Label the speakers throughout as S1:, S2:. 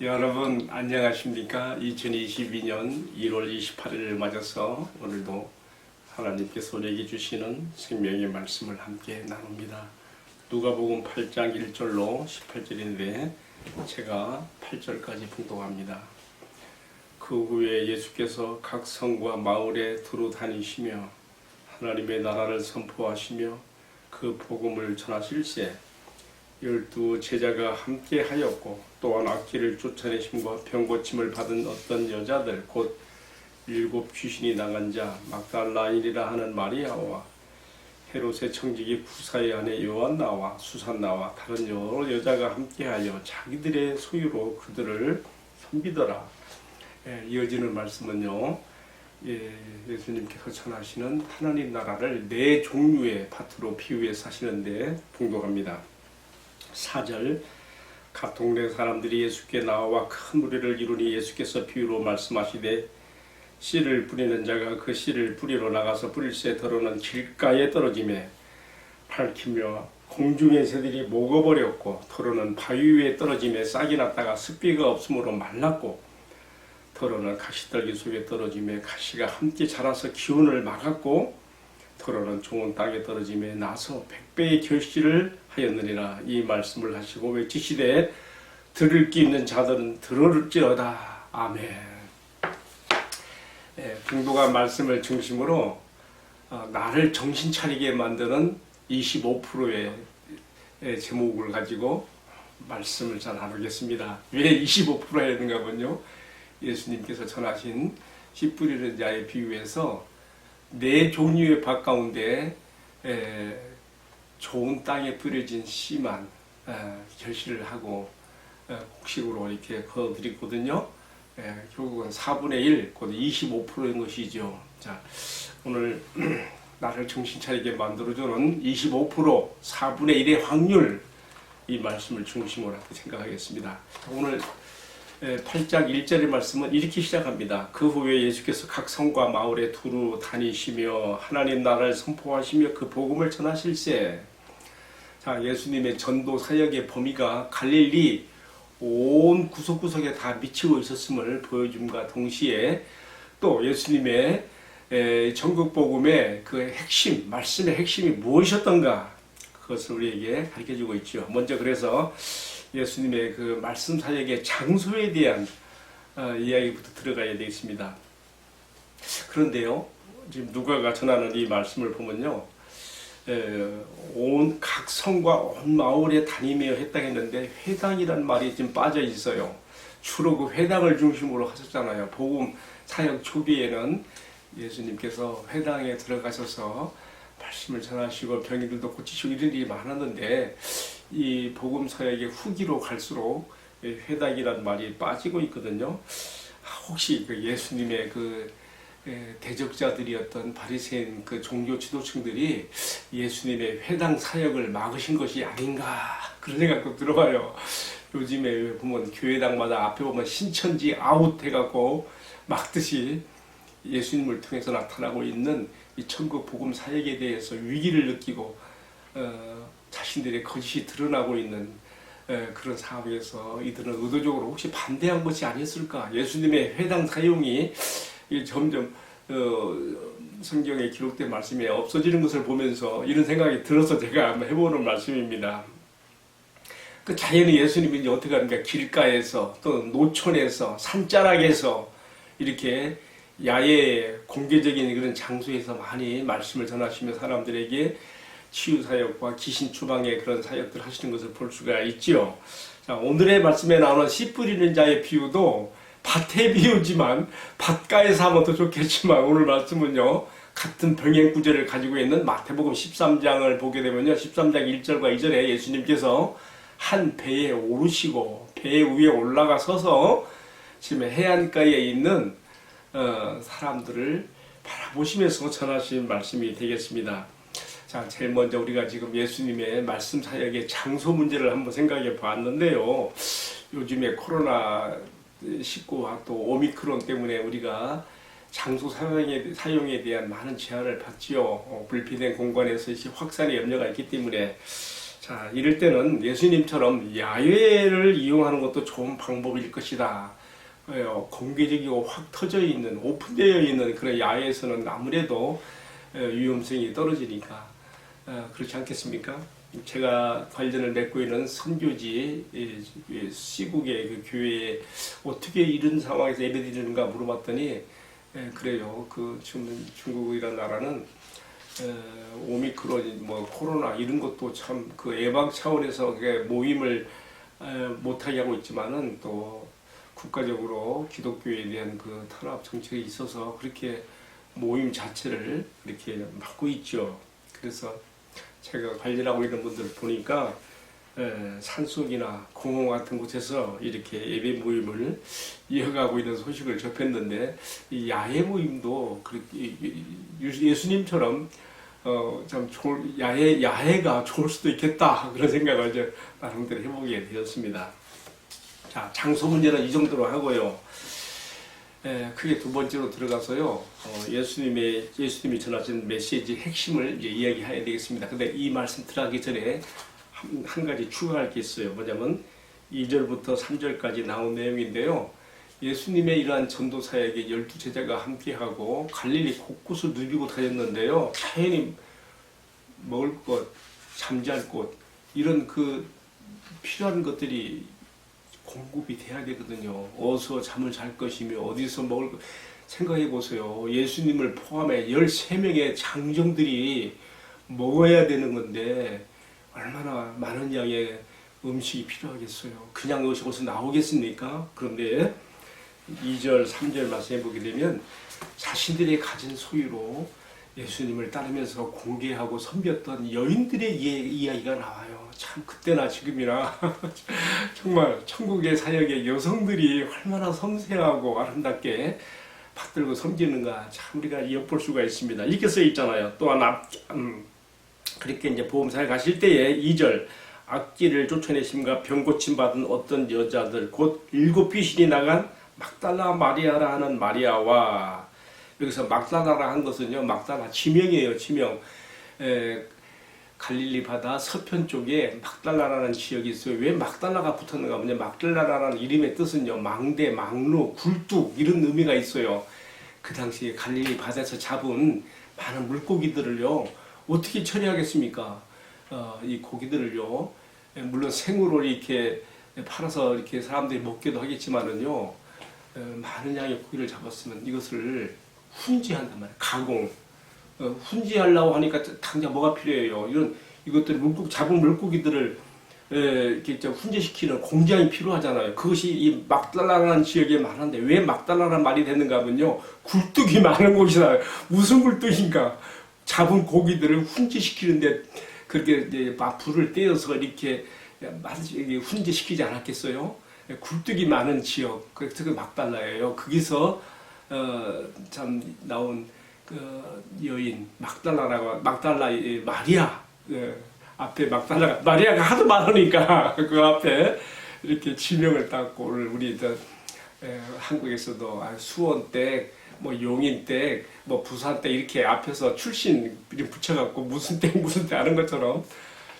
S1: 여러분 안녕하십니까? 2022년 1월 28일을 맞아서 오늘도 하나님께서 우리에게 주시는 생명의 말씀을 함께 나눕니다. 누가복음 8장 1절로 18절인데 제가 8절까지 봉독합니다. 그 후에 예수께서 각 성과 마을에 두루 다니시며 하나님의 나라를 선포하시며 그 복음을 전하실세 열두 제자가 함께 하였고 또한 악기를 쫓아내심과 병고침을 받은 어떤 여자들 곧 일곱 귀신이 나간 자 막달라인이라 하는 마리아와 헤롯의 청지기 구사의 아내 요한나와 수산나와 다른 여러 여자가 함께하여 자기들의 소유로 그들을 섬기더라. 예, 이어지는 말씀은요. 예, 예수님께서 전하시는 하나님 나라를 네 종류의 파트로 비유해 사시는데 봉독합니다. 4절 각 동네 사람들이 예수께 나와 큰 무리를 이루니 예수께서 비유로 말씀하시되 씨를 뿌리는 자가 그 씨를 뿌리러 나가서 뿌릴새 더러는 길가에 떨어짐에 밝히며 공중의 새들이 먹어버렸고 더러는 바위 위에 떨어짐에 싹이 났다가 습비가 없으므로 말랐고 더러는 가시떨기 속에 떨어짐에 가시가 함께 자라서 기운을 막았고 더러는 좋은 땅에 떨어짐에 나서 백배의 결실을 하였느니라 이 말씀을 하시고 외치시되 들을 기 있는 자들은 들을지어다 아멘. 예, 공도가 말씀을 중심으로 어, 나를 정신 차리게 만드는 25%의 예, 제목을 가지고 말씀을 잘 나누겠습니다. 왜 25%야 되는가 보요 예수님께서 전하신 씨 뿌리는 자의 비유에서 네 종류의 밭 가운데 에, 좋은 땅에 뿌려진 씨만 에, 결실을 하고 에, 곡식으로 이렇게 거드리거든요. 에, 결국은 4분의 1, 곧 25%인 것이죠. 자, 오늘 나를 정신 차리게 만들어주는 25%, 4분의 1의 확률 이 말씀을 중심으로 생각하겠습니다. 오늘 8장 1절의 말씀은 이렇게 시작합니다. 그 후에 예수께서 각 성과 마을에 두루 다니시며 하나님 나라를 선포하시며 그 복음을 전하실세. 자, 예수님의 전도 사역의 범위가 갈릴리 온 구석구석에 다 미치고 있었음을 보여줌과 동시에 또 예수님의 전국 복음의 그 핵심, 말씀의 핵심이 무엇이었던가 그것을 우리에게 가르쳐 주고 있죠. 먼저 그래서 예수님의 그 말씀 사역의 장소에 대한 어, 이야기부터 들어가야 되겠습니다. 그런데요, 지금 누가가 전하는 이 말씀을 보면요, 온 각 성과 온 마을에 다니며 했다 했는데 회당이란 말이 지금 빠져 있어요. 주로 그 회당을 중심으로 하셨잖아요. 복음 사역 초기에는 예수님께서 회당에 들어가셔서 말씀을 전하시고 병인들도 고치시고 이런 일이 많았는데 이 복음 사역의 후기로 갈수록 회당이란 말이 빠지고 있거든요. 혹시 그 예수님의 그 대적자들이었던 바리새인 그 종교 지도층들이 예수님의 회당 사역을 막으신 것이 아닌가 그런 생각도 들어봐요. 요즘에 보면 교회당마다 앞에 보면 신천지 아웃 해갖고 막듯이 예수님을 통해서 나타나고 있는 이 천국 복음 사역에 대해서 위기를 느끼고 어, 자신들의 거짓이 드러나고 있는 에, 그런 상황에서 이들은 의도적으로 혹시 반대한 것이 아니었을까? 예수님의 회당 사용이 점점 어, 성경에 기록된 말씀이 없어지는 것을 보면서 이런 생각이 들어서 제가 한번 해보는 말씀입니다. 그 자연히 예수님이 이제 어떻게 하는가 길가에서 또 노천에서 산자락에서 이렇게 야외 공개적인 그런 장소에서 많이 말씀을 전하시며 사람들에게 치유 사역과 귀신 추방의 그런 사역들 하시는 것을 볼 수가 있지요. 자, 오늘의 말씀에 나오는 씨 뿌리는 자의 비유도 밭의 비유지만 밭가에서 하면 더 좋겠지만 오늘 말씀은요. 같은 병행 구절을 가지고 있는 마태복음 13장을 보게 되면요. 13장 1절과 2절에 예수님께서 한 배에 오르시고 배 위에 올라가 서서 지금 해안가에 있는 어, 사람들을 바라보시면서 전하신 말씀이 되겠습니다. 자, 제일 먼저 우리가 지금 예수님의 말씀 사역의 장소 문제를 한번 생각해 봤는데요. 요즘에 코로나 19와 또 오미크론 때문에 우리가 장소 사용에, 사용에 대한 많은 제한을 받지요. 어, 불필요한 공간에서 확산의 염려가 있기 때문에 자, 이럴 때는 예수님처럼 야외를 이용하는 것도 좋은 방법일 것이다. 어, 공개적이고 확 터져 있는 오픈되어 있는 그런 야외에서는 아무래도 어, 위험성이 떨어지니까 어, 그렇지 않겠습니까? 제가 관련을 맺고 있는 선교지 시국의 그 교회에 어떻게 이런 상황에서 예배드리는가 물어봤더니 예, 그래요. 그 지금 중국이라는 나라는 에, 오미크론 뭐 코로나 이런 것도 참 그 예방 차원에서 모임을 에, 못하게 하고 있지만은 또 국가적으로 기독교에 대한 그 탄압 정책이 있어서 그렇게 모임 자체를 이렇게 막고 있죠. 그래서 제가 관리하고 있는 분들 보니까 에, 산속이나 공원 같은 곳에서 이렇게 예배 모임을 이어가고 있는 소식을 접했는데 이 야외 모임도 예수님처럼 어참 야외 야외가 좋을 수도 있겠다 그런 생각을 이제 나름대로 해보게 되었습니다. 자 장소 문제는 이 정도로 하고요. 에, 크게 두 번째로 들어가서요. 어, 예수님의 예수님이 전하신 메시지 핵심을 이제 이야기해야 되겠습니다. 근데 이 말씀 들어가기 전에 한, 한 가지 추가할 게 있어요. 뭐냐면 2절부터 3절까지 나온 내용인데요. 예수님의 이러한 전도 사역에 열두 제자가 함께하고 갈릴리 곳곳을 누비고 다녔는데요. 자연히 먹을 것, 잠잘 곳 이런 그 필요한 것들이 공급이 돼야 되거든요. 어디서 잠을 잘 것이며 어디서 먹을 것 생각해 보세요. 예수님을 포함해 13명의 장정들이 먹어야 되는 건데 얼마나 많은 양의 음식이 필요하겠어요. 그냥 어디서 나오겠습니까? 그런데 2절, 3절 말씀해 보게 되면 자신들이 가진 소유로 예수님을 따르면서 공개하고 섬겼던 여인들의 이- 이야기가 나와요. 참 그때나 지금이나 정말 천국의 사역에 여성들이 얼마나 섬세하고 아름답게 받들고 섬기는가 참 우리가 엿볼 수가 있습니다. 이렇게 써 있잖아요. 또한 앞, 음, 그렇게 이제 보험사에 가실 때에 2절 악기를 쫓아내심과 병 고침 받은 어떤 여자들 곧 일곱 귀신이 나간 막달라 마리아라 하는 마리아와 여기서 막달라라 한 것은요 막달라 지명이에요 지명. 에, 갈릴리 바다 서편 쪽에 막달라라는 지역이 있어요. 왜 막달라가 붙었는가 하면 막달라라는 이름의 뜻은요 망대 망루 굴뚝 이런 의미가 있어요. 그 당시에 갈릴리 바다에서 잡은 많은 물고기들을요 어떻게 처리하겠습니까? 어, 이 고기들을요 예, 물론 생으로 이렇게 팔아서 이렇게 사람들이 먹기도 하겠지만은요 어, 많은 양의 고기를 잡았으면 이것을 훈지한단 말이에요 가공 어, 훈지하려고 하니까 당장 뭐가 필요해요 이런 이것들 물고기 잡은 물고기들을 에, 이렇게 좀 훈제시키는 공장이 필요하잖아요. 그것이 이 막달라라는 지역에 많은데 왜 막달라라는 말이 됐는가 하면요. 굴뚝이 많은 곳이다. 무슨 굴뚝인가? 잡은 고기들을 훈제시키는데 그렇게 이제 막 불을 떼어서 이렇게 훈제시키지 않았겠어요? 굴뚝이 많은 지역, 그래서 그 막달라예요. 거기서 어, 참 나온 그 여인 막달라라고 막달라 의 마리아 예, 앞에 막달라가 마리아가 하도 많으니까 그 앞에 이렇게 지명을 땄고 오늘 우리 저, 에, 한국에서도 아, 수원댁 뭐 용인댁 뭐 부산댁 이렇게 앞에서 출신 붙여갖고 무슨 댁 무슨 댁 하는 것처럼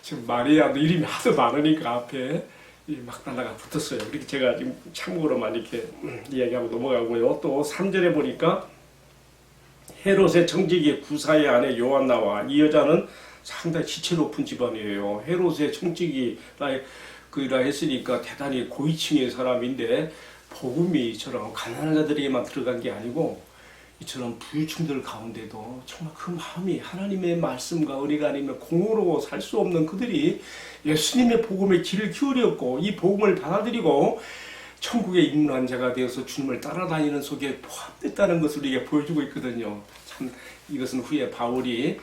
S1: 지금 마리아도 이름이 하도 많으니까 앞에 이 막 달라가 붙었어요. 이렇게 제가 지금 참고로만 이렇게 음, 이야기하고 넘어가고요. 또 3절에 보니까 헤롯의 청지기 구사의 아내 요한나와 이 여자는 상당히 지체 높은 집안이에요. 헤롯의 청지기라 했으니까 대단히 고위층의 사람인데 복음이 이처럼 가난한 자들에게만 들어간 게 아니고 이처럼 부유층들 가운데도 정말 그 마음이 하나님의 말씀과 은혜가 아니면 공으로 살 수 없는 그들이 예수님의 복음의 길을 기울였고 이 복음을 받아들이고 천국에 입문한 자가 되어서 주님을 따라다니는 속에 포함됐다는 것을 우리에게 보여주고 있거든요. 참 이것은 후에 바울이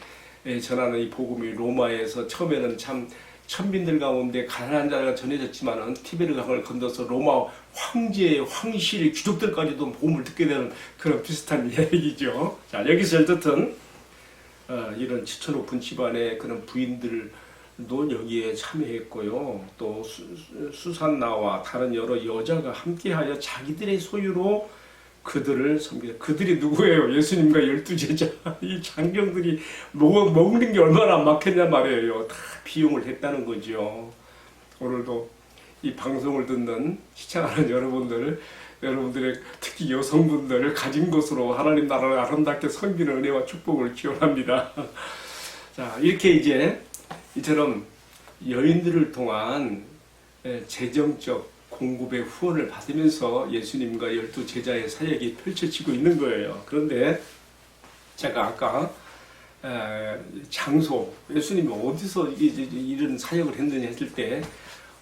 S1: 예, 전하는 이 복음이 로마에서 처음에는 참 천민들 가운데 가난한 자가 전해졌지만은 티베르 강을 건너서 로마 황제의 황실 귀족들까지도 복음을 듣게 되는 그런 비슷한 이야기죠. 자 여기서 어쨌든 어, 이런 지천 높은 집안의 그런 부인들도 여기에 참여했고요. 또 수, 수산나와 다른 여러 여자가 함께하여 자기들의 소유로 그들을 섬기다. 그들이 누구예요? 예수님과 열두 제자. 이 장병들이 먹, 먹는 게 얼마나 막혔냐 말이에요. 다 비용을 했다는 거죠. 오늘도 이 방송을 듣는 시청하는 여러분들, 여러분들의 특히 여성분들 가진 것으로 하나님 나라를 아름답게 섬기는 은혜와 축복을 기원합니다. 자, 이렇게 이제 이처럼 여인들을 통한 예, 재정적 공급의 후원을 받으면서 예수님과 열두 제자의 사역이 펼쳐지고 있는 거예요. 그런데 제가 아까 에, 장소 예수님이 어디서 이런 사역을 했느냐 했을 때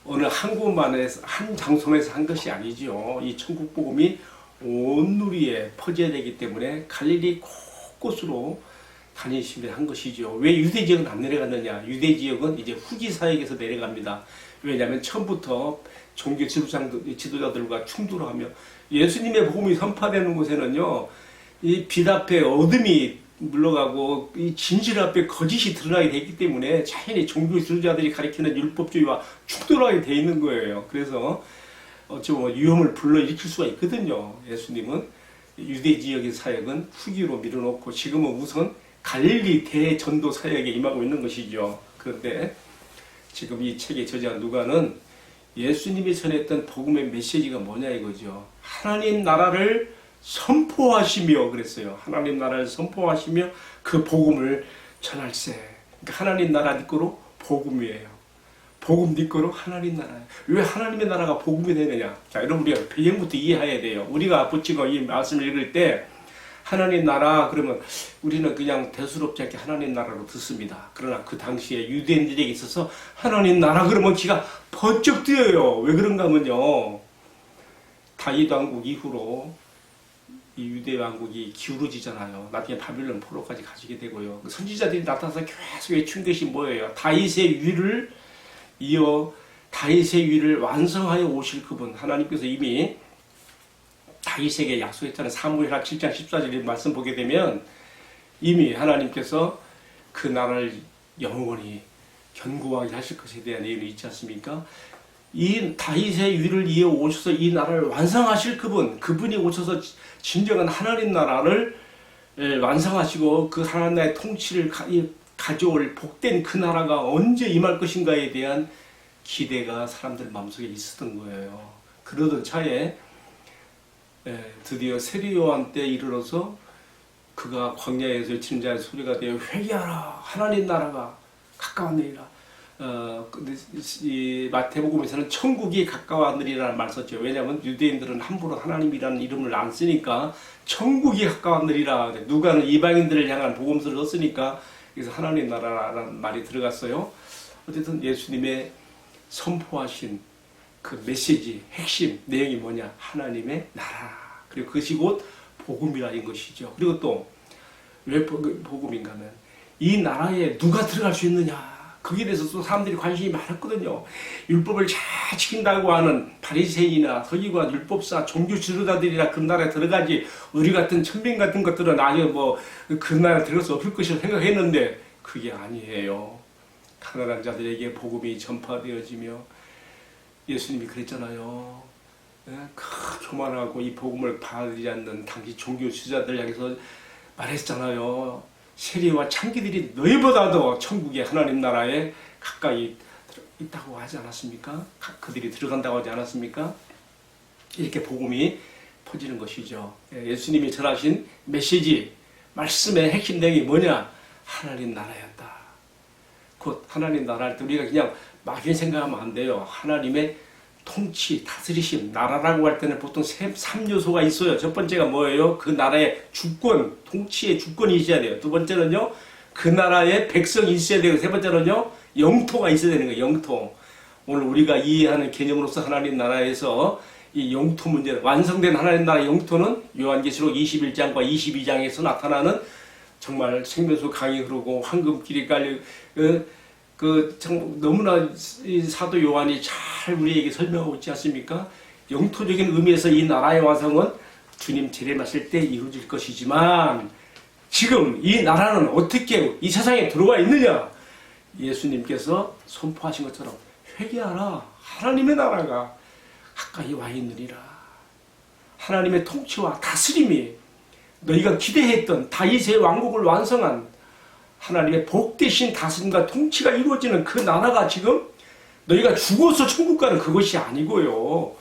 S1: 어느 한 곳만에서 한 장소에서 한 것이 아니죠. 이 천국 복음이 온 누리에 퍼져야 되기 때문에 갈릴리 곳곳으로 다니시며 한 것이죠. 왜 유대 지역은 안 내려갔느냐? 유대 지역은 이제 후기 사역에서 내려갑니다. 왜냐하면 처음부터 종교 지도자들, 지도자들과 충돌하며 예수님의 복음이 선파되는 곳에는요, 이 빛 앞에 어둠이 물러가고 이 진실 앞에 거짓이 드러나게 되기 때문에 자연히 종교 지도자들이 가리키는 율법주의와 충돌하게 돼 있는 거예요. 그래서 어찌 보면 위험을 불러일으킬 수가 있거든요. 예수님은 유대 지역의 사역은 후기로 밀어놓고 지금은 우선 갈릴리 대전도 사역에 임하고 있는 것이죠. 그런데 지금 이 책의 저자 누가는 예수님이 전했던 복음의 메시지가 뭐냐 이거죠. 하나님 나라를 선포하시며 그랬어요. 하나님 나라를 선포하시며 그 복음을 전할세. 그러니까 하나님 나라 네 거로 복음이에요. 복음 네 거로 하나님 나라예요. 왜 하나님의 나라가 복음이 되느냐? 자, 여러분 우리가 배경부터 이해해야 돼요. 우리가 붙이고 이 말씀을 읽을 때 하나님 나라 그러면 우리는 그냥 대수롭지 않게 하나님 나라로 듣습니다. 그러나 그 당시에 유대인들에게 있어서 하나님 나라 그러면 귀가 번쩍 뜨여요. 왜 그런가 하면요. 다윗 왕국 이후로 이 유대 왕국이 기울어지잖아요. 나중에 바빌론 포로까지 가지게 되고요. 그 선지자들이 나타나서 계속 외친 것이 뭐예요? 다윗의 위를 이어 다윗의 위를 완성하여 오실 그분 하나님께서 이미 다윗에게 약속했잖아요. 사무엘하 7장 14절의 말씀 보게 되면 이미 하나님께서 그 나라를 영원히 견고하게 하실 것에 대한 예언이 있지 않습니까? 이 다윗의 위를 이어 오셔서 이 나라를 완성하실 그분, 그분이 오셔서 진정한 하나님 나라를 예, 완성하시고 그 하나님 나라의 통치를 가져올 복된 그 나라가 언제 임할 것인가에 대한 기대가 사람들 마음속에 있었던 거예요. 그러던 차에 예, 드디어 세리 요한 때 이르러서 그가 광야에서 외치는 자의 소리가 되어 회개하라 하나님 나라가 가까웠느니라 어, 마태복음에서는 천국이 가까웠느니라는 말 썼죠. 왜냐하면 유대인들은 함부로 하나님이라는 이름을 안 쓰니까 천국이 가까웠느니라. 누가는 이방인들을 향한 복음서를 썼으니까 그래서 하나님 나라라는 말이 들어갔어요. 어쨌든 예수님의 선포하신 그 메시지 핵심 내용이 뭐냐? 하나님의 나라. 그리고 그것이 곧 복음이라는 것이죠. 그리고 또 왜 복음인가 하면 이 나라에 누가 들어갈 수 있느냐? 거기에 대해서 또 사람들이 관심이 많았거든요. 율법을 잘 지킨다고 하는 바리새인이나 서기관, 율법사, 종교 지도자들이나 그 나라에 들어가지 우리 같은 천민 같은 것들은 나중에 뭐그 나라에 들어갈 수 없을 것이라 생각했는데 그게 아니에요. 가난한 자들에게 복음이 전파되어지며 예수님이 그랬잖아요. 예? 그 교만하고 이 복음을 받지 않는 당시 종교 지도자들 향해서 말했잖아요. 세리와 창기들이 너희보다도 천국의 하나님 나라에 가까이 있다고 하지 않았습니까? 그들이 들어간다고 하지 않았습니까? 이렇게 복음이 퍼지는 것이죠. 예, 예수님이 전하신 메시지, 말씀의 핵심 내용이 뭐냐? 하나님 나라였다. 곧 하나님 나라할 때 우리가 그냥 막연히 생각하면 안 돼요. 하나님의 통치, 다스리심, 나라라고 할 때는 보통 3요소가 있어요. 첫 번째가 뭐예요? 그 나라의 주권, 통치의 주권이 있어야 돼요. 두 번째는요, 그 나라의 백성이 있어야 되고, 세 번째는요, 영토가 있어야 되는 거예요. 영토. 오늘 우리가 이해하는 개념으로서 하나님 나라에서 이 영토 문제, 완성된 하나님 나라 영토는 요한계시록 21장과 22장에서 나타나는 정말 생명수 강이 흐르고 황금길이 깔려, 그, 너무나 이 사도 요한이 잘 우리에게 설명하고 있지 않습니까? 영토적인 의미에서 이 나라의 완성은 주님 재림하실 때 이루어질 것이지만, 지금 이 나라는 어떻게 이 세상에 들어와 있느냐? 예수님께서 선포하신 것처럼 회개하라. 하나님의 나라가 가까이 와 있느니라. 하나님의 통치와 다스림이 너희가 기대했던 다윗의 왕국을 완성한 하나님의 복되신 다스림과 통치가 이루어지는 그 나라가 지금 너희가 죽어서 천국 가는 그것이 아니고요.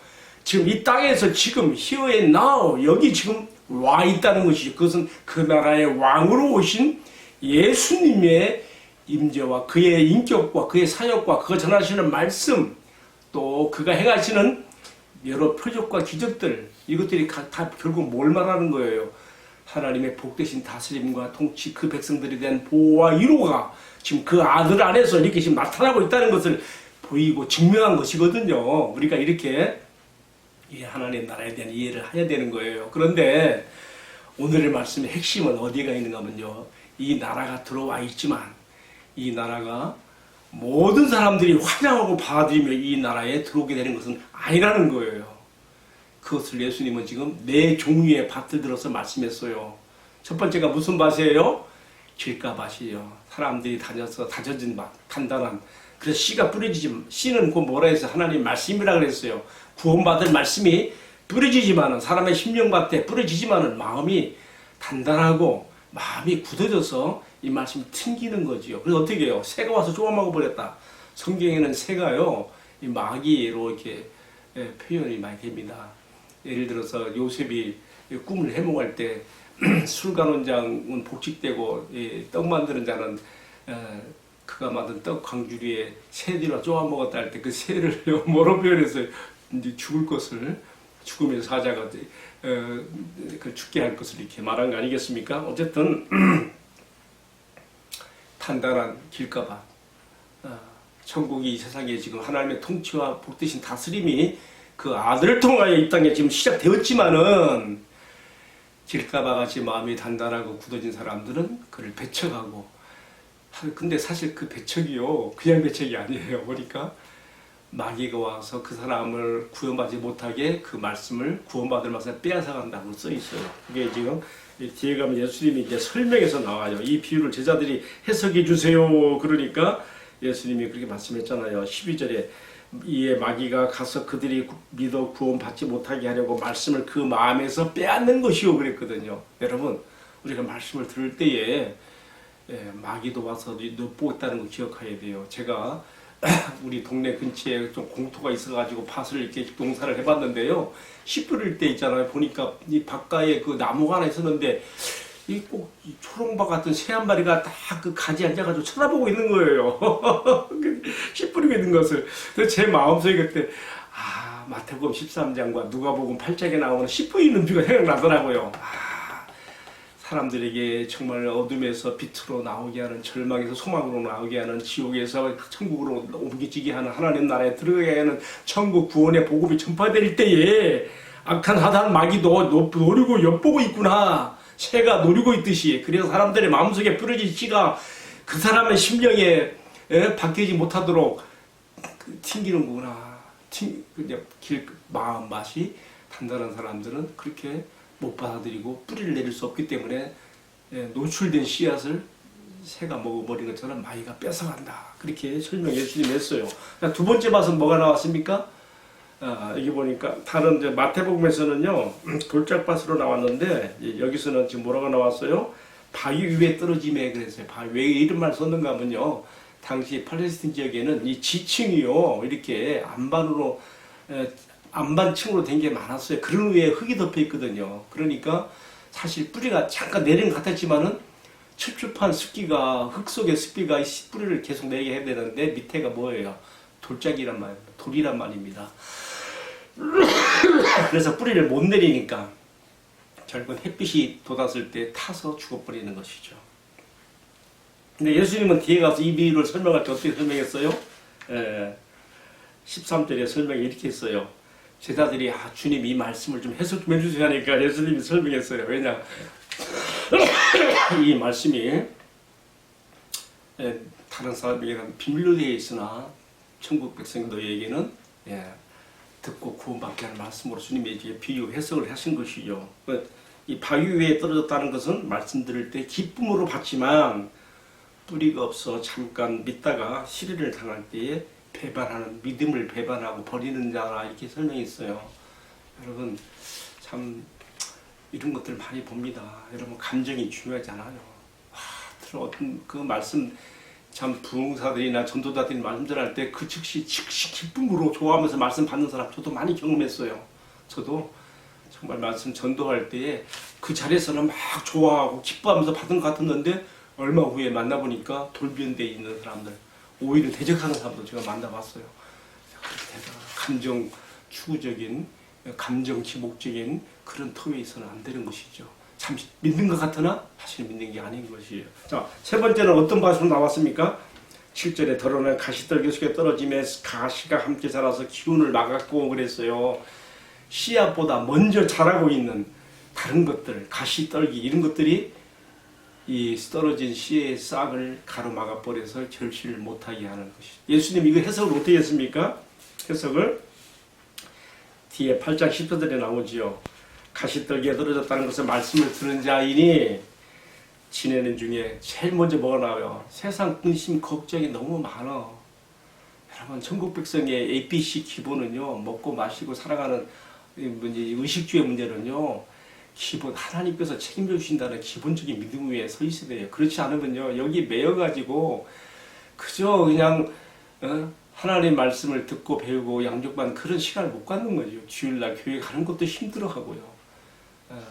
S1: 지금 이 땅에서 지금 here and now 여기 지금 와 있다는 것이죠. 그것은 그 나라의 왕으로 오신 예수님의 임재와 그의 인격과 그의 사역과 그가 전하시는 말씀 또 그가 행하시는 여러 표적과 기적들 이것들이 가- 다 결국 뭘 말하는 거예요? 하나님의 복되신 다스림과 통치 그 백성들에 대한 보호와 위로가 지금 그 아들 안에서 이렇게 지금 나타나고 있다는 것을 보이고 증명한 것이거든요. 우리가 이렇게 이 하나님 나라에 대한 이해를 해야 되는 거예요. 그런데 오늘의 말씀의 핵심은 어디가 있는가 하면요. 이 나라가 들어와 있지만 이 나라가 모든 사람들이 환영하고 받아들이며 이 나라에 들어오게 되는 것은 아니라는 거예요. 그것을 예수님은 지금 네 종류의 밭을 들어서 말씀했어요. 첫 번째가 무슨 밭이에요? 길가밭이에요. 사람들이 다녀서 다져진 밭, 단단한. 그래서 씨가 뿌려지지, 씨는 그 뭐라 해서 하나님 말씀이라 그랬어요. 구원받을 말씀이 뿌려지지만은, 사람의 심령밭에 뿌려지지만은 마음이 단단하고 마음이 굳어져서 이 말씀이 튕기는 거지요. 그래서 어떻게 해요? 새가 와서 쪼아먹어 버렸다. 성경에는 새가요, 이 마귀로 이렇게 예, 표현이 많이 됩니다. 예를 들어서 요셉이 꿈을 해몽할 때 술간원장은 복직되고 이떡 만드는 자는 어, 그가 만든 떡 광주리에 새들이 쪼아 먹었다 할 때 그 새를 뭐로 표현해서 이제 죽을 것을 죽음의 사자가 어, 그 죽게 할 것을 이렇게 말한 거 아니겠습니까? 어쨌든 단단한 길가봐 어, 천국이 이 세상에 지금 하나님의 통치와 복되신 다스림이 그 아들을 통하여 이 땅에 지금 시작되었지만은 길가봐 같이 마음이 단단하고 굳어진 사람들은 그를 배척하고 하- 근데 사실 그 배척이요 그냥 배척이 아니에요 보니까 마귀가 와서 그 사람을 구원받지 못하게 그 말씀을 구원받을 말씀을 빼앗아간다고 써 있어요. 그게 지금 이 뒤에 가면 예수님이 이제 설명해서 나와요. 이 비유를 제자들이 해석해 주세요. 그러니까 예수님이 그렇게 말씀했잖아요. 12절에 이에 마귀가 가서 그들이 구- 믿어 구원받지 못하게 하려고 말씀을 그 마음에서 빼앗는 것이요 그랬거든요. 여러분 우리가 말씀을 들을 때에 예, 마귀도 와서 엿보고 있다는 거 기억해야 돼요. 제가 우리 동네 근처에 좀 공터가 있어가지고 밭을 이렇게 농사를 해봤는데요. 씨 뿌릴 때 있잖아요. 보니까 이 바깥에 그 나무가 하나 있었는데 이 꼭 초롱박 같은 새 한 마리가 딱 그 가지 앉아가지고 쳐다보고 있는 거예요. 씨 뿌리고 있는 것을. 제 마음속에 그때 아 마태복음 13장과 누가복음 8장에 나오는 씨 뿌리는 비가 생각나더라고요. 아, 사람들에게 정말 어둠에서 빛으로 나오게 하는 절망에서 소망으로 나오게 하는 지옥에서 천국으로 옮기지게 하는 하나님 나라에 들어가게 하는 천국 구원의 복음이 전파될 때에 악한 하단 마귀도 노- 노리고 엿보고 있구나 새가 노리고 있듯이 그래서 사람들의 마음속에 뿌려진 씨가 그 사람의 심령에 에, 바뀌지 못하도록 그 튕기는구나 튕, 그냥 길 마음 맛이 단단한 사람들은 그렇게 못 받아들이고 뿌리를 내릴 수 없기 때문에 예, 노출된 씨앗을 새가 먹어버린 것처럼 마귀가 뺏어간다. 그렇게 설명 예수님이 했어요. 자, 두 번째 맛은 뭐가 나왔습니까? 아, 여기 보니까 다른 이제 마태복음에서는요 돌짝밭으로 나왔는데 예, 여기서는 지금 뭐라고 나왔어요? 바위 위에 떨어짐에 그랬어요. 바위 왜말 썼는가 하면요 당시 팔레스틴 지역에는 이 지층이요 이렇게 안반으로 에, 안반층으로 된 게 많았어요. 그런 위에 흙이 덮여 있거든요. 그러니까 사실 뿌리가 잠깐 내린 것 같았지만은 첩첩한 습기가 흙 속의 습기가 이 뿌리를 계속 내게 해야 되는데 밑에가 뭐예요? 돌짝이란 말, 돌이란 말입니다. 그래서 뿌리를 못 내리니까 결국은 햇빛이 돋았을 때 타서 죽어버리는 것이죠. 근데 예수님은 뒤에 가서 이 비유를 설명할 때 어떻게 설명했어요? 에, 13절에 설명이 이렇게 했어요. 제자들이 아 주님 이 말씀을 좀 해석 좀 해주세요 하니까 예수님이 설명했어요. 왜냐 이 말씀이 에, 다른 사람에게는 비밀로 되어 있으나 천국 백성들에게는 예, 듣고 구원받게 하는 말씀으로 주님이 이제 비유 해석을 하신 것이죠. 그, 이 바위 위에 떨어졌다는 것은 말씀 들을 때 기쁨으로 받지만 뿌리가 없어 잠깐 믿다가 시련을 당할 때에 배반하는 믿음을 배반하고 버리는 자라 이렇게 설명했어요. 여러분 참 이런 것들 많이 봅니다. 여러분 감정이 중요하잖아요. 와, 들어 어떤 그 말씀 참 부흥사들이나 전도자들이 말씀 전할 때 그 즉시 즉시 기쁨으로 좋아하면서 말씀 받는 사람 저도 많이 경험했어요. 저도 정말 말씀 전도할 때에 그 자리에서는 막 좋아하고 기뻐하면서 받은 것 같았는데 얼마 후에 만나보니까 돌변돼 있는 사람들 오히려 대적하는 사람도 제가 만나봤어요. 감정 추구적인 감정 지목적인 그런 터에 있어는 안 되는 것이죠. 잠시 믿는 것 같으나 사실 믿는 게 아닌 것이에요. 자, 세 번째는 어떤 가수로 나왔습니까? 7절에 더러는 가시떨기 속에 떨어지며 가시가 함께 자라서 기운을 막았고 그랬어요. 씨앗보다 먼저 자라고 있는 다른 것들, 가시떨기 이런 것들이 이 떨어진 씨의 싹을 가로막아 버려서 결실을 못하게 하는 것이. 예수님 이거 해석을 어떻게 했습니까? 해석을 뒤에 8장 10절에 나오지요. 가시떨기에 떨어졌다는 것을 말씀을 들은 자이니 지내는 중에 제일 먼저 뭐가 나와요? 세상 근심 걱정이 너무 많아. 여러분 천국 백성의 ABC 기본은요 먹고 마시고 살아가는 이 문제 의식주의 문제는요 기본 하나님께서 책임져 주신다는 기본적인 믿음 위에 서 있어야 돼요. 그렇지 않으면요 여기 매여 가지고 그저 그냥 어? 하나님 말씀을 듣고 배우고 양육받는 그런 시간을 못 갖는 거죠. 주일날 교회 가는 것도 힘들어하고요. 어,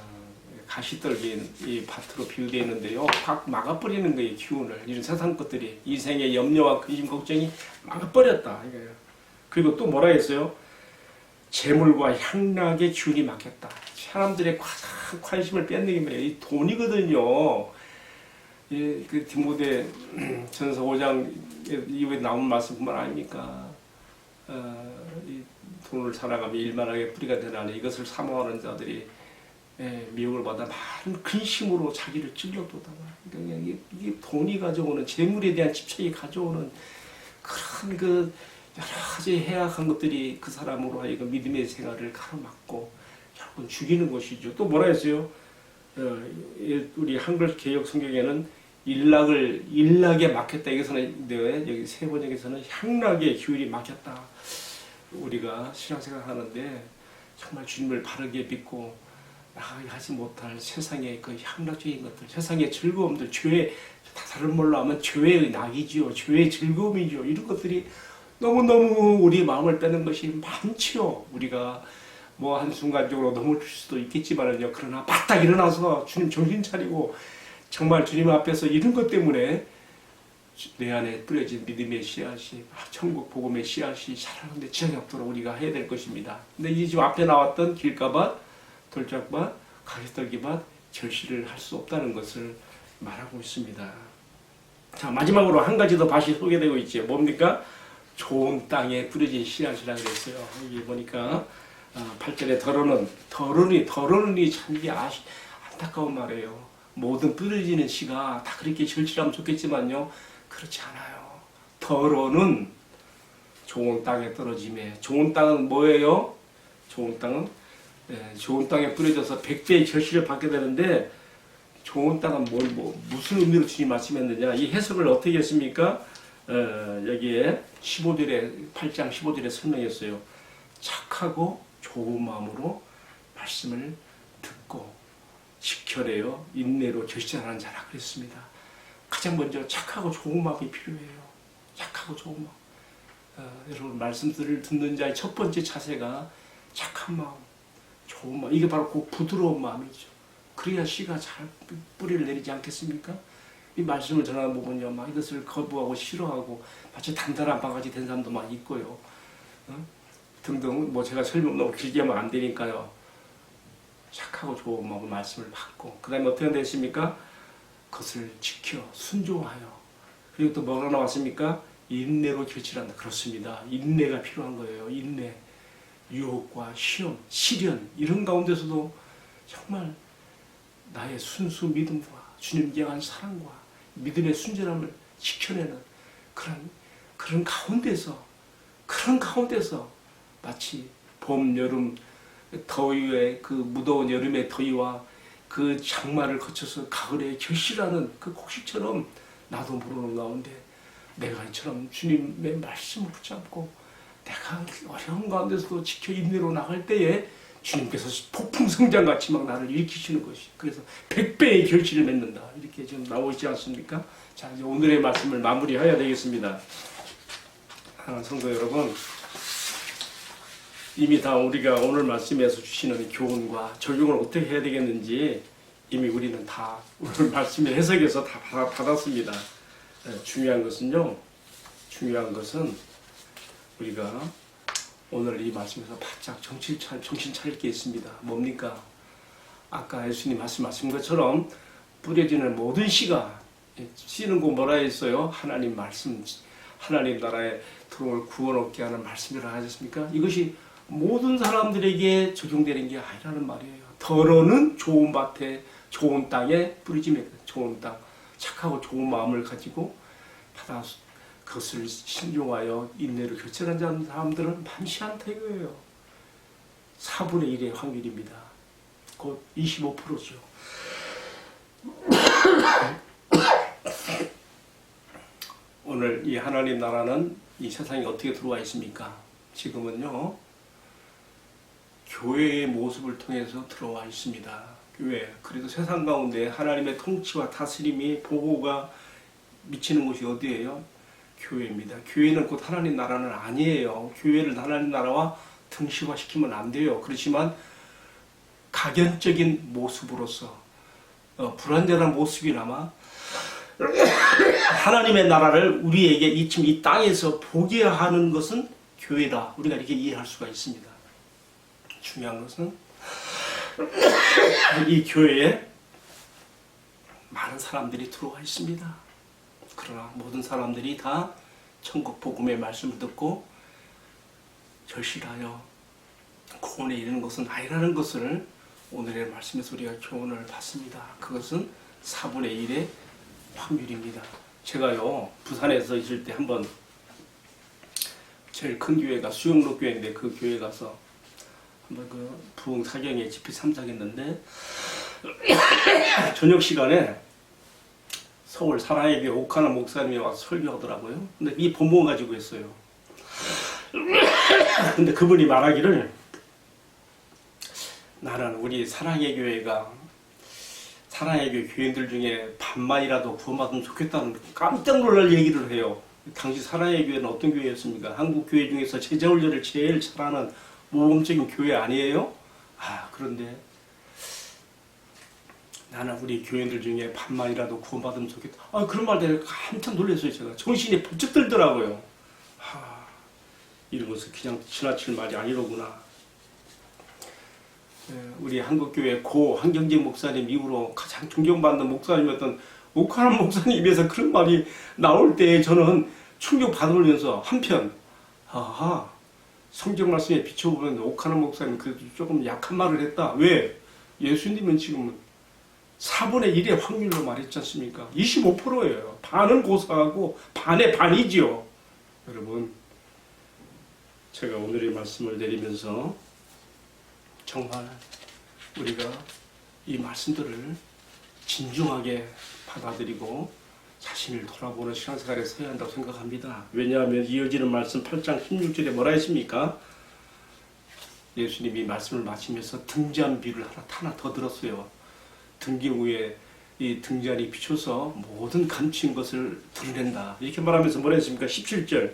S1: 가시떨기 이 밭으로 비유되어 있는데요. 확 막아버리는 거예요. 기운을 이런 세상 것들이 인생의 염려와 근심 걱정이 막아버렸다 이거예요. 그리고 또 뭐라 했어요? 재물과 향락의 기운이 막혔다. 사람들의 관심을 뺏는 게 이 돈이거든요. 예, 그 디모데 전서 5장 이후에 나온 말씀 그만 아닙니까? 어, 이 돈을 살아가며 일만하게 뿌리가 되나니 이것을 사모하는 자들이 예, 미혹을 받아 많은 근심으로 자기를 찔러도다. 그러니까 이게, 이게 돈이 가져오는 재물에 대한 집착이 가져오는 그런 그 여러 가지 해악한 것들이 그 사람으로 하여금 믿음의 생활을 가로막고 결국은 죽이는 것이죠. 또 뭐라 했어요? 어, 이- 우리 한글 개혁 성경에는 일락을 일락에 막혔다. 여기서는 네, 여기 세 번역에서는 향락의 기운이 막혔다. 우리가 신앙생활 하는데 정말 주님을 바르게 믿고 하지 못할 세상의 그 향락적인 것들, 세상의 즐거움들, 죄 다른 말로 하면 죄의 낙이지요, 죄의 즐거움이죠. 이런 것들이 너무 너무 우리 마음을 빼는 것이 많지요. 우리가 뭐 한순간적으로 넘을 수도 있겠지만은요. 그러나 바짝 일어나서 주님 정신 차리고 정말 주님 앞에서 이런 것 때문에 내 안에 뿌려진 믿음의 씨앗이 천국 복음의 씨앗이 자라는데 지장이 없도록 우리가 해야 될 것입니다. 근데 이 지금 앞에 나왔던 길가밭, 돌짝밭, 가시떨기밭 절실을 할 수 없다는 것을 말하고 있습니다. 자 마지막으로 한 가지 더 밭이 소개되고 있죠. 뭡니까? 좋은 땅에 뿌려진 씨앗이라고 그랬어요. 여기 보니까 아, 8절에 더러는 더러니 더러니 참 이게 아시, 안타까운 말이에요. 모든 뿌려지는 씨가 다 그렇게 절실하면 좋겠지만요. 그렇지 않아요. 더러는 좋은 땅에 떨어짐에 좋은 땅은 뭐예요? 좋은 땅은 예, 좋은 땅에 뿌려져서 백배의 결실을 받게 되는데 좋은 땅은 뭘, 뭐, 무슨 의미로 주님 말씀했느냐 이 해석을 어떻게 했습니까? 어, 여기에 15절에 8장 15절에 설명했어요. 착하고 좋은 마음으로 말씀을 듣고 지켜내어 인내로 결실하는 자라 그랬습니다. 가장 먼저 착하고 좋은 마음이 필요해요. 착하고 좋은 마음. 어, 여러분 말씀들을 듣는 자의 첫 번째 자세가 착한 마음, 좋은 마음. 이게 바로 그 부드러운 마음이죠. 그래야 씨가 잘 뿌리를 내리지 않겠습니까? 이 말씀을 전하는 부분요, 막 이것을 거부하고 싫어하고 마치 단단한 바가지 된 사람도 많이 있고요. 어? 등등 뭐 제가 설명 너무 길게 하면 안 되니까요. 착하고 좋은 마음을 말씀을 받고 그 다음에 어떻게 되십니까? 그것을 지켜 순종하여 그리고 또 뭐가 나왔습니까? 인내로 결실한다. 그렇습니다. 인내가 필요한 거예요. 인내. 유혹과 시험, 시련 이런 가운데서도 정말 나의 순수 믿음과 주님께 대한 사랑과 믿음의 순전함을 지켜내는 그런 그런 가운데서 그런 가운데서 마치 봄, 여름 더위의 그 무더운 여름의 더위와 그 장마를 거쳐서 가을에 결실하는 그 곡식처럼 나도 모르는 가운데 내가 이처럼 주님의 말씀을 붙잡고 내가 어려운 가운데서도 지켜 인내로 나갈 때에 주님께서 폭풍 성장같이 막 나를 일으키시는 것이 그래서 백배의 결실을 맺는다 이렇게 지금 나오지 않습니까? 자 이제 오늘의 말씀을 마무리해야 되겠습니다. 하나 성도 여러분 이미 다 우리가 오늘 말씀에서 주시는 교훈과 적용을 어떻게 해야 되겠는지 이미 우리는 다 오늘 말씀의 해석에서 다 받- 받았습니다. 예, 중요한 것은요. 중요한 것은 우리가 오늘 이 말씀에서 바짝 정신, 차, 정신 차릴 게 있습니다. 뭡니까? 아까 예수님 말씀하신 것처럼 뿌려지는 모든 씨가 예, 씨는 곧 뭐라 했어요? 하나님 말씀, 하나님 나라에 들어올 구원 얻게 하는 말씀이라 하셨습니까? 이것이 모든 사람들에게 적용되는 게 아니라는 말이에요. 더러는 좋은 밭에 좋은 땅에 뿌리지면 좋은 땅, 착하고 좋은 마음을 가지고 받아 그것을 신용하여 인내를 결정한 사람들은 많지 않다 이거예요. 4분의 1의 확률입니다. 곧 25%죠. 오늘 이 하나님 나라는 이 세상에 어떻게 들어와 있습니까? 지금은요, 교회의 모습을 통해서 들어와 있습니다. 교회. 그래도 세상 가운데 하나님의 통치와 다스림이 보호가 미치는 곳이 어디예요? 교회입니다. 교회는 곧 하나님 나라는 아니에요. 교회를 하나님 나라와 등식화시키면 안 돼요. 그렇지만 각연적인 모습으로서 어, 불완전한 모습이나마 하나님의 나라를 우리에게 이 지금 이 땅에서 보게 하는 것은 교회다. 우리가 이렇게 이해할 수가 있습니다. 중요한 것은 이 교회에 많은 사람들이 들어와 있습니다. 그러나 모든 사람들이 다 천국 복음의 말씀을 듣고 절실하여 구원에 이르는 것은 아니라는 것을 오늘의 말씀에서 우리가 교훈을 받습니다. 그것은 4분의 1의 확률입니다. 제가요 부산에서 있을 때 한번 제일 큰 교회가 수영로 교회인데 그 교회 가서 한번 그 부흥 사경에 집회 참석했는데 저녁 시간에 서울 사랑의 교회 옥하나 목사님이 와서 설교하더라고요. 근데 이 본문 가지고 했어요. 근데 그분이 말하기를 나는 우리 사랑의 교회가 사랑의 교회 교인들 중에 반만이라도 구원받으면 좋겠다는 깜짝 놀랄 얘기를 해요. 당시 사랑의 교회는 어떤 교회였습니까? 한국 교회 중에서 제자훈련을 제일 잘하는 모범적인 교회 아니에요? 아 그런데 나는 우리 교인들 중에 반만이라도 구원받으면 좋겠다. 아 그런 말 내가 한참 놀랐어요 제가. 정신이 번쩍 들더라고요. 하, 이런 것은 그냥 지나칠 말이 아니로구나. 예, 우리 한국교회 고 한경재 목사님 이후로 가장 존경받는 목사님이었던 옥하람 목사님 입에서 그런 말이 나올 때 저는 충격 받으면서 한편 아하 성경 말씀에 비춰보면 옥하람 목사님 그래도 조금 약한 말을 했다. 왜? 예수님은 지금 4분의 1의 확률로 말했지 않습니까? 25%예요. 반은 고사하고 반의 반이지요. 여러분, 제가 오늘의 말씀을 내리면서 정말 우리가 이 말씀들을 진중하게 받아들이고 자신을 돌아보는 시간 생활에 서야 한다고 생각합니다. 왜냐하면 이어지는 말씀 8장 16절에 뭐라 했습니까? 예수님이 말씀을 마치면서 등잔 비를 하나, 하나 더 들었어요. 등기 위에 이 등잔이 비춰서 모든 감추인 것을 드러낸다. 이렇게 말하면서 뭐라 했습니까? 17절.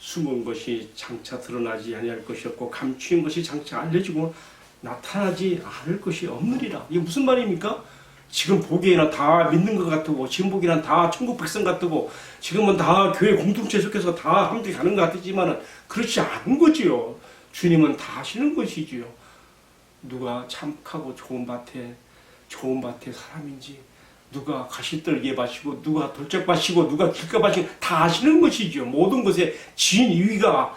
S1: 숨은 것이 장차 드러나지 아니할 것이었고 감추인 것이 장차 알려지고 나타나지 않을 것이 없느니라. 이게 무슨 말입니까? 지금 보기에는 다 믿는 것 같고 지금 보기에는 다 천국 백성 같고 지금은 다 교회 공동체 속해서 다 함께 가는 것 같지만은 그렇지 않은 거지요. 주님은 다 하시는 것이지요. 누가 참하고 좋은 밭에 좋은 밭의 사람인지 누가 가시떨기에 바시고 누가 돌짝 바시고 누가 길가 바시고 다 아시는 것이죠. 모든 것에 진위가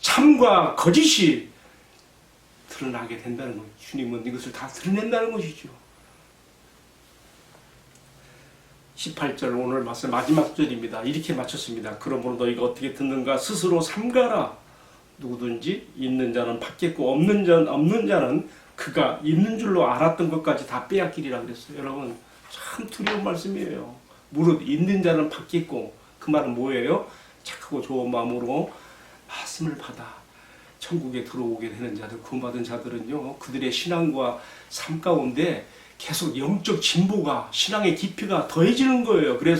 S1: 참과 거짓이 드러나게 된다는 것. 주님은 이것을 다 드러낸다는 것이죠. 18절 오늘 말씀 마지막 절입니다. 이렇게 마쳤습니다. 그러므로 너희가 어떻게 듣는가 스스로 삼가라. 누구든지 있는 자는 받겠고 없는 자는 없는 자는 그가 있는 줄로 알았던 것까지 다 빼앗기리라 그랬어요. 여러분 참 두려운 말씀이에요. 무릇 있는 자는 받겠고 그 말은 뭐예요? 착하고 좋은 마음으로 말씀을 받아 천국에 들어오게 되는 자들, 구원받은 자들은요, 그들의 신앙과 삶 가운데 계속 영적 진보가, 신앙의 깊이가 더해지는 거예요. 그래서